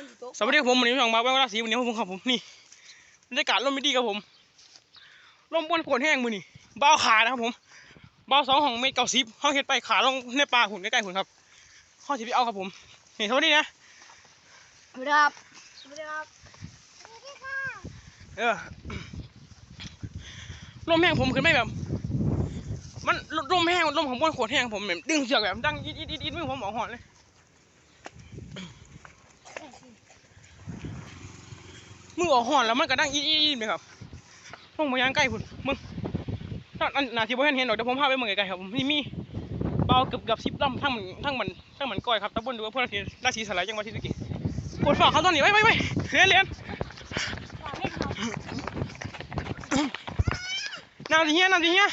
คนอยู่โต๊ะสวัสดีครับผมวันนี้ช่องมาแววราศีวันนี้ผมครับผมนี่บรรยากาศลมไม่ดีครับผมลมบนโขนแห้งมือนี่เบาขานะครับผมเบาสองของเมตรเก้าสิบห้องเห็ดไปขาลงในป่าหุ่นใกล้ๆหุ่นครับห้องที่พี่เอาครับผมนี่สวัสดีนะสวัสดีครับสวัสดีครับเออลมแห้งผมขึ้นไม่แบบ มันลมแห้งลมของบนโขนแห้งผมแบบดึงเสือกแบบดังอีดอีดอีดอีดมือผมออกหอนเลย มือออกหอนแล้วมันก็ดังอีดอีอีดเลยครับต้องมายังใกล้คุณมึงถ้าอันนาทีบ่เห็นเห็นหรอกเดี๋ยวผมพาไปเมืองไกลๆครับผมนี่มีเบาเกือบเกือบสิบลำทั้งมันทั้งมันทั้งมันก้อยครับตะบนดูว่าพวกราศีราศีสลายจังหวัดศรีสะเกษกดฝากเขาตอนนี้ไปไปไปเรียนเรียนน้ำสิเฮียน้ำสิเฮีย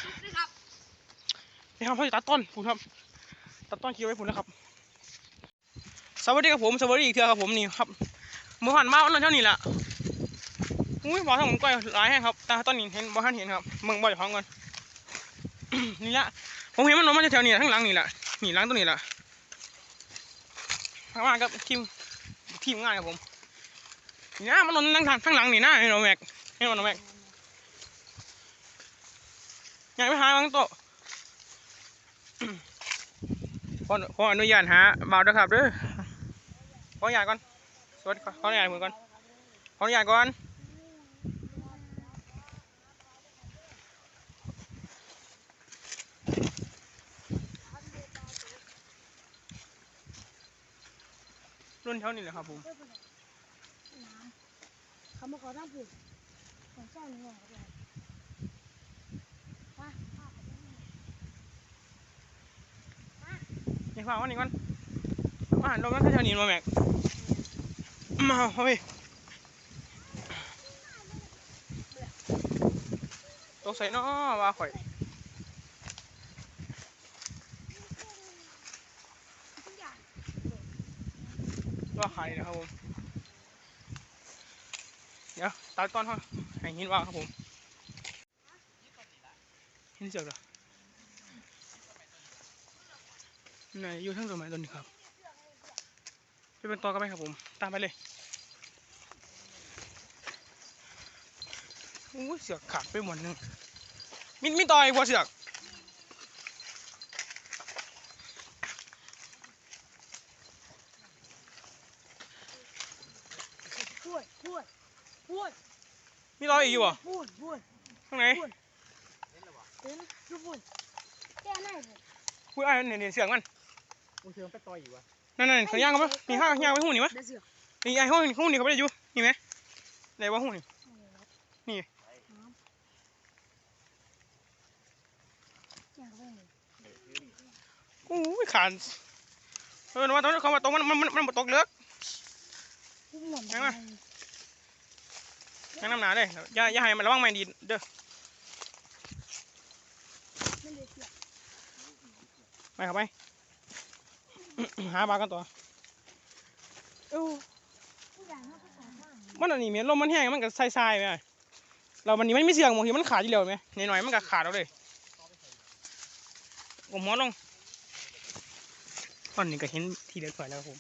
นี่ครับเขาจะตัดต้นผมครับตัดต้นคิวไว้ผมนะครับสวัสดีครับผมสวัสดีอีกเทือครับผมนี่ครับเมื่อผ่านมาวันนั้นเท่านี้แหละ อุ้ยบอทางผมก้อยหลายแห้งครับต่ตอนนี้เห็นบ่ทันเห็นครับมึงบ่อยพร้อมกันนี่ละผมเห็นมันนอนมาแถวนี้แหละทั้งหลังนี่แหละนี่หลังตัวนี้แหละข้างล่ากับทีมทีมงานครับผมนี่นะมันนอนทั้งทางทั้งหลังนี่นะเห็นเราแม็กเห็นเราแม็กยากไปหาบางโต๊ะขอขออนุญาตหาเบาด้วยครับเด้อขออนุญาตก่อนสวัสดีขออนุญาตมือก่อนขออนุญาตก่อน รุ่นเท่านี้แหละครับผมเขามาขอน้ำผุดของเจ้าหนึ่งหัวครับมานี่ฟังวันนี้ก่อนมาลงมาแถวๆนี้มาแม็กมาเอาไปตกใส่นาะว่าข่อยว่าใคร นะครับผม เดี๋ยวตัดตอนเขาให้หินว่าครับผมหินเสือกเหรอไหนอยู่ทั้งตัวไม้ตัวนี้ครับไปเป็นตอกันไหมครับผม ตามไปเลยอู้เสือกขาดไปหมดหนึงมีมีต่ออีกบ่เสือก พูดพูดพูดมีต่ออีกอยู่บ่พูดพูดข้างไหนเห็นดูพูดแก้ไหนพูดพูดไอ้เนี่ยเนี่ยเสือกมันกูเชื่อไปต่อยอยู่วะนั่นนั่นเขาย่างกันปะนี่ข้าวย่างไปหูนี่มะเดี๋ยวเสือกนี่ไอ้หูนี่หูนี่เขาไม่ได้อยู่นี่ไหมไหนว่าหูนี่นี่แก้เข้าไปหนึ่งอู้ยขานเออว่าตรงนั้นเขามาตรงมันมันมันมันบ่ตกเลือกผู้หมวดยังไง ยังน้ำหนาเลยอย่าอย่าให้มันระวังไม่ดีเด้อไม่ได้เสือกไปเข้าไปหาปลากันต่อเอ้าผู้ใหญ่มากก็สองมากมันอันนี้เมียลมมันแห้งมันก็ทรายๆไปเรามันนี่มันไม่เสียงบางทีมันขาดอยู่แล้วไหมหน่อยๆมันก็ขาดเอาเลยผมหัวลงตอนนี้ก็เห็นทีเด็ดสวยแล้วครับผม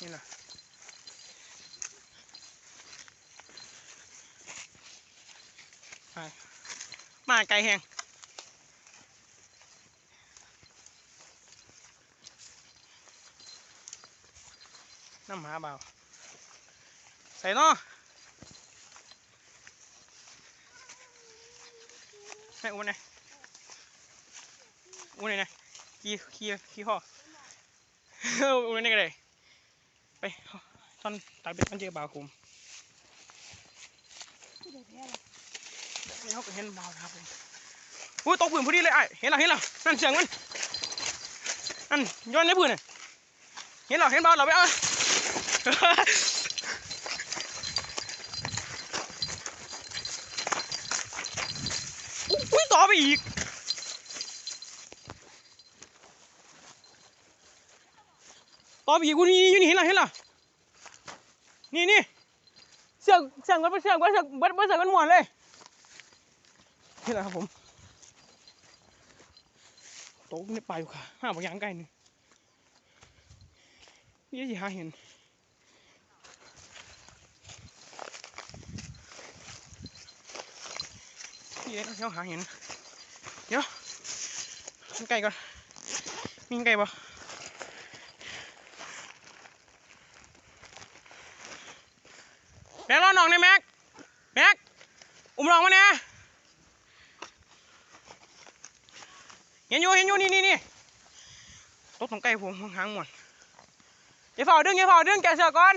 นี่แหละไป มาไกลแหงน้ำหาเบาใส่เนาะให้อุ้นไงอุ้นไงนะขี้ขี้ขี้ข้ออุ้นไงก็ได้ไปตอนตัดเบ็ดมันเจอเบาคุม ผู้ใหญ่แพ้เลย นี่เขาก็เห็นเบานะครับผมอุ้ยตกปืนพอดีเลยไอ้เห็นแล้วเห็นแล้วนั่นเสียงมันนั่นย้อนในปืนน่ะเห็นแล้วเห็นเบาเราไปเอาอุ้ยต่อไปอีกต่อไปอีกกูนี่อยู่นี่เห็นละเห็นละนี่นี่เสือกเสือกมันเป็นเสือกมันเสือกมันเป็นเสือกมันหมวนเลย เห็นละครับผมตกในป่าอยู่ค่ะห้าบางอย่างใกล้นี่นี่สิหาเห็นนี่เลยเราหาเห็นเดี๋ยวมันไก่ก่อนมีไก่ปะแม็กรอน้องเนี่ยแม็กแม็กอุ้มน้องมาเนี่ย ห็นอยู่เห็นอยู่นี่นี่นี่ตกของไก่ผมหางหมดอย่าฝ่าดึงอย่าฝ่าดึงแกเสือก่อน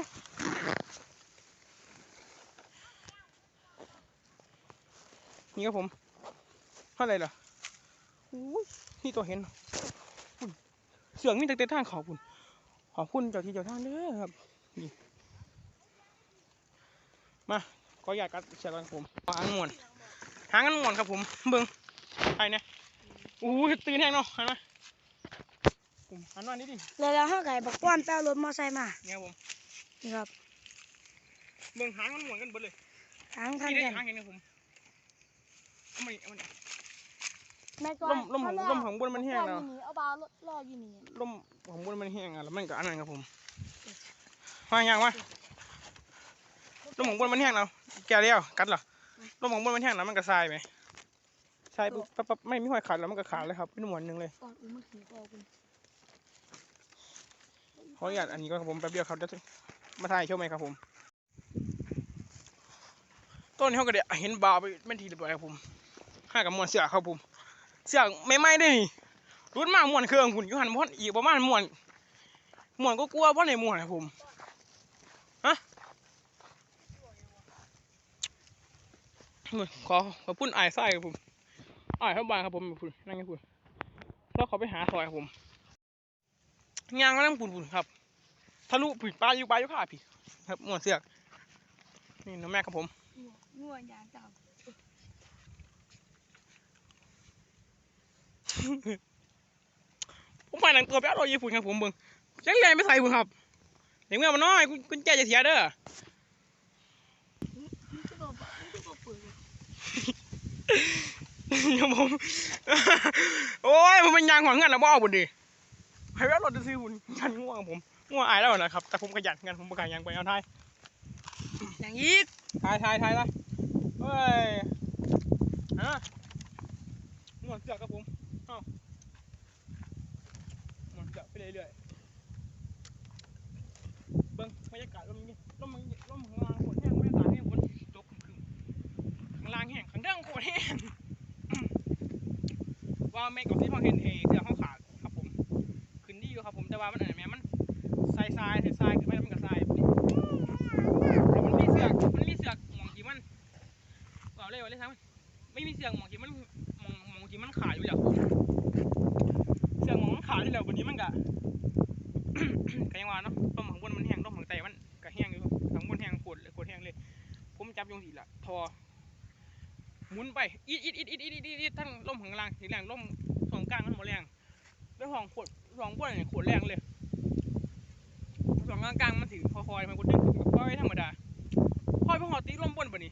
นี่ครับผมเท่าไรล่ะนี่ตัวเห็นเสืองนี่ตั้งแต่ทางเขาพุ่นขอบคุณเจ้าที่เจ้าทางเด้อครับนี่มาขออยากกัดเสือกันผมหางมวนหางกันมวนครับผมเบิ้งไปเนี่ย อู้ยตื่นแห้งเนาะเห็นไหมผมหันมานี่ดิแล้วแล้วเฮาไก่บักป้อนแป้วรถมอไซค์มาเนี่ยผมนี่ครับเบิ้งหางมันมวนกันเบิดเลยทางทันนี่ได้กันหางเห็นไหมผมเอามานี่เอามานี่แม่ก้อลมลมของลมของบนมันแห้งแล้วเอาบาวรออยู่นี่ลมของบนมันแห้งอะแล้วมันก็อันนั้นครับผมมาอย่างวะลมของบนมันแห้งแล้วแกเลี้ยวกัดเหรอลมของบนมันแห้งแล้วมันก็ทรายไหม ทรายปุ๊บปั๊บปั๊บไม่มีหอยขาดแล้วมันก็ขาดเลยครับเป็นหมวนหนึ่งเลย ก่อนอุ้มมาขี่คอคุณขออนุญาตอันนี้ก็ครับผมแป๊บเดียวครับเดี๋ยวมาถ่ายโชว์ไหมครับผม ต้นนี้เขาก็เดี๋ยวเห็นบาวไปเป็นทีเรียบร้อยครับผมห้ากับหมวนเสือครับผม เสือไม่ไหม้ได้นี่รุ่นมากหมวนเครื่องคุณอยูหันพ่นอีกประมาณหมวนหมวนก็กลัวเพราะในหมวนครับผมขอขอพุ่นอายไส้ครับผม อายเข้าบ้านครับผมพุ่นนั่งไงพุ่นแล้วเขาไปหาซอยครับผมยางก็นั่งปุ่นปุ่นครับทะลุปุ่นปลาอยู่ปลาอยู่ขาพี่ครับหมวนเสือกนี่น้องแม่ครับผมง่วงยางจับผมไปหลังตัวไปเอารอยญี่ปุ่นครับผมเบิ่งยังแรงไม่ใส่บุญครับเดี๋ยวเมื่อมันน้อยกุกุญแจจะเสียเด้อ ยวผมโอ้ยผมเป็นยางหัวเงินแล้วบ่เอาบุญดิให้แวะรถจะซื้อบุญยันง่วงผมง่วงอายแล้วนะครับ แต่ผมขยันกันผมประกาศยางไปเอาท้ายอย่างนี้ทายทายทายละเฮ้ยฮะง่วงเสือกครับผมเอ้าง่วงเสือกไปเรื่อยๆเบิ่งบรรยากาศลมนี้ลมมันลมข้างล่างโคตรแห้งบรรยากาศนี่ฝนตกครึมๆข้างล่างแห้งข้างเด้งโคตรแห้ง ว่าแม่กับที่พ่อเห็นเอเสือเขาขาดครับผมขึ้นดีอยู่ครับผมแต่ว่ามันอะไรแม่มันทรายทรายทรายขึ้นไปแล้วมันก็ทรายมันมีเสือกมันมีเสือกหมองที่มันว่าเลยว่าเลยทั้งไม่มีเสือกหมองที่มันหมองหมองที่มันขาดอยู่แล้วเสือกหมองมันขาดอยู่แล้ววันนี้มันก็ก็ยังว่าเนาะต้มข้างบนมันแห้งต้มข้างใต้มัน หมุนไปอีดอีดอีดอีดอีดอีดอีดทั้งล่มข้างล่างสีแรงล่มสองกลางมันหมดแรงแล้วของขวดสองขวดเนี่ยขวดแรงเลยสองกลางกลางมันถึงคอยมันกดดึงกดบคอยธรรมดาคอยพอหอตีล่มบนปะนี่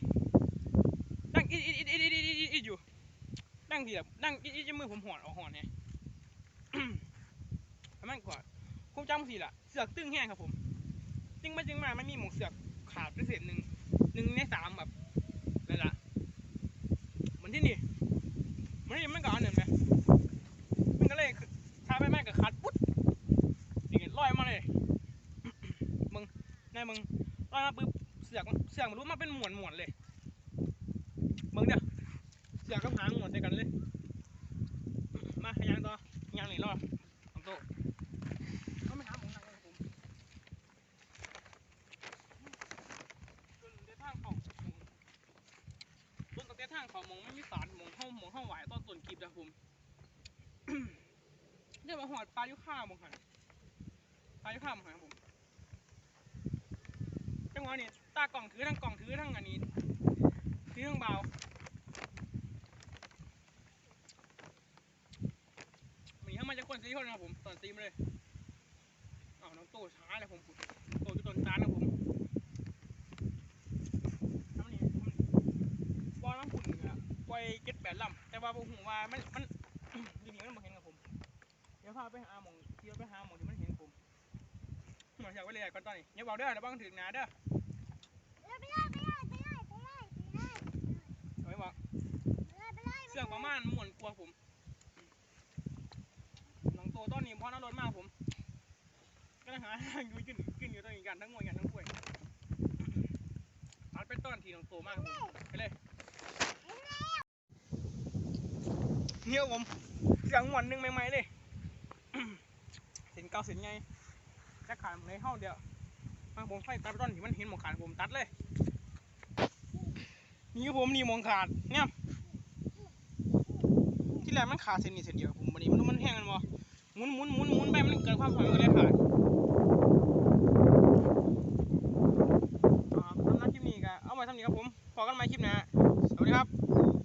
นั่งอีดอีดอีดอีดอีดอีดอีดอยู่นั่งทีแบบนั่งอีดอีดจะมือผมหอนออกหอนเนี่ยมันก่อนคงจำสิล่ะเสือกตึงแห้งครับผมตึงไม่ตึงมาไม่มีหมวกเสือกขาดไปเศษหนึ่งหนึ่งในสามแบบ ที่นี่มันนี่มันก็อันหนึ่งไหมมันก็เลยถ้าไปแม่ก็คัดปุ๊ดนี่ลอยมาเลยมึงนายมึงลอยมาปุ๊บเสือกเสือกมันรู้มาเป็นหมวนหมวนเลยมึงเดี๋ยวเสือกกับหางหมวนใส่กันเลย มาให้ยังต่อยังนี่รอของโตะเอาไม่หาหมองนั่งเลยครับผมจนเดินทางเข้าหม้อง ต้นตะเกียทางเขามองไม่มีสารม องเข้ามองเข้าไหวตอนต้นคลิปนะผมเรียว่าหอดปลายุค่ามองหันปลายุค่ามองหันครับผมจังหวะนี้ตากล่องถือทั้งกล่องถือทั้งอันนี้ถือทั้งเบามีทั้งมาจากคนซีคนนะครับผมตอนซีมาเลยอ้าน้องโตช้าเลยผมโตอยู่ต้นตาลนะผมน้ำนี่มัน บอลน้ำขุ่นอะปล่อยเก็ดแป ดลำแต่ว่าผมหูว่ามันมันอยู่นี่มันบ่เห็นกับผม เดี๋ยวพาไปหาหมองเดี๋ยวไปหาหมองที่มันเห็นผมหมองเชือกไว้เลยก่อนตอนนี้อย่าบอกเด้อระวังถึงหนาเด้อไปเลยไปเลยไปเลยไปเลยไปเลยเอาไว้บอกไปเลยไปเลยเสื้อประมาณม่วนกลัวผมน้องโตต้นนี้พอน้ารถมากผมก็หาอยู่ขึ้นขึ้นอยู่ตรงนี้กันทั้งมวยกันทั้งกล้วยอัดเป็นต้นทีน้องโตมากผมไปเลย ที่ยวผมเสียงหวนหนึ่งใหม่ๆเลยสินเก่าสินไงจะขาดในห้องเดียวมาผมไฟตัดร่อนที่มันเห็นหมองขาดผมตัดเลย นี่ผมนี่มองขาดเนี่ยที่แรกมันขาดเส้นนี้เส้นเดียวผมวันนี้มันมันแห้งกันบ่หมุนหมุนหมุนหมุนไปมันเกิดความถอยก็เลยขาดทำนักคลิปนี้ก็เอาไว้ทำนี้ครับผมพอกันใหม่คลิปนี้สวัสดีครับ